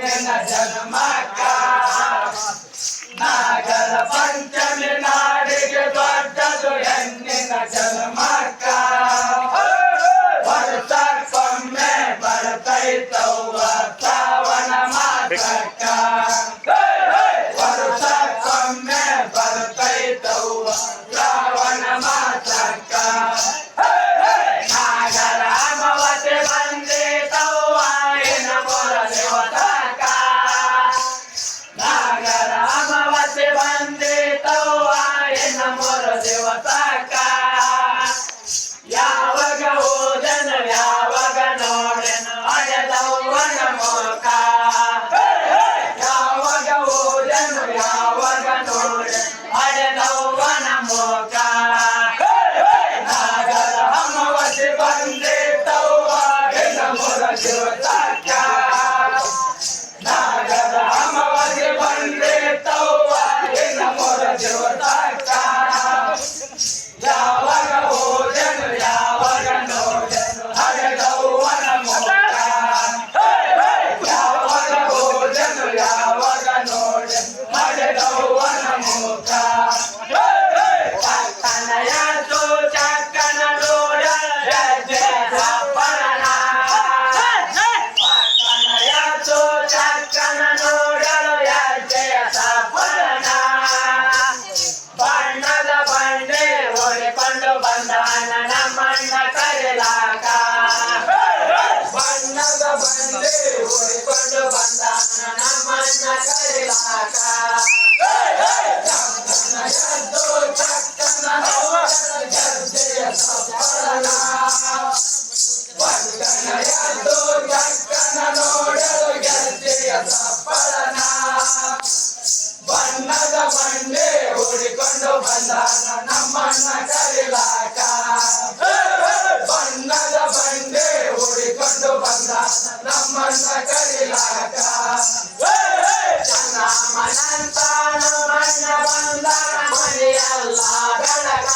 जन्म का नागल पंचमी नाड़िगे दौडदु ಹೆಣ್ಣಿನ ಜನ್ಮಕ್ಕ ವರ್ಷಕ್ಕೊಮ್ಮೆ ಬರ್ತೈತವ್ವ ಸಾವಣ ಮಾತಕ್ಕ down. ಕೊಂಡು ಬಂದಾನ ನಮ್ಮನ್ನ ಕರಿಲಾಕ ಜದ್ದು ಚಕ್ಕನ ಬಣ್ಣದ ಬಂಡೆ ಓಡಿಕೊಂಡು ಬಂದಾನ ನಮ್ಮನ್ನ ಕರಿಲಾಕ ಬಂದ ಮನೆಯಲ್ಲ ಬೆಳಕ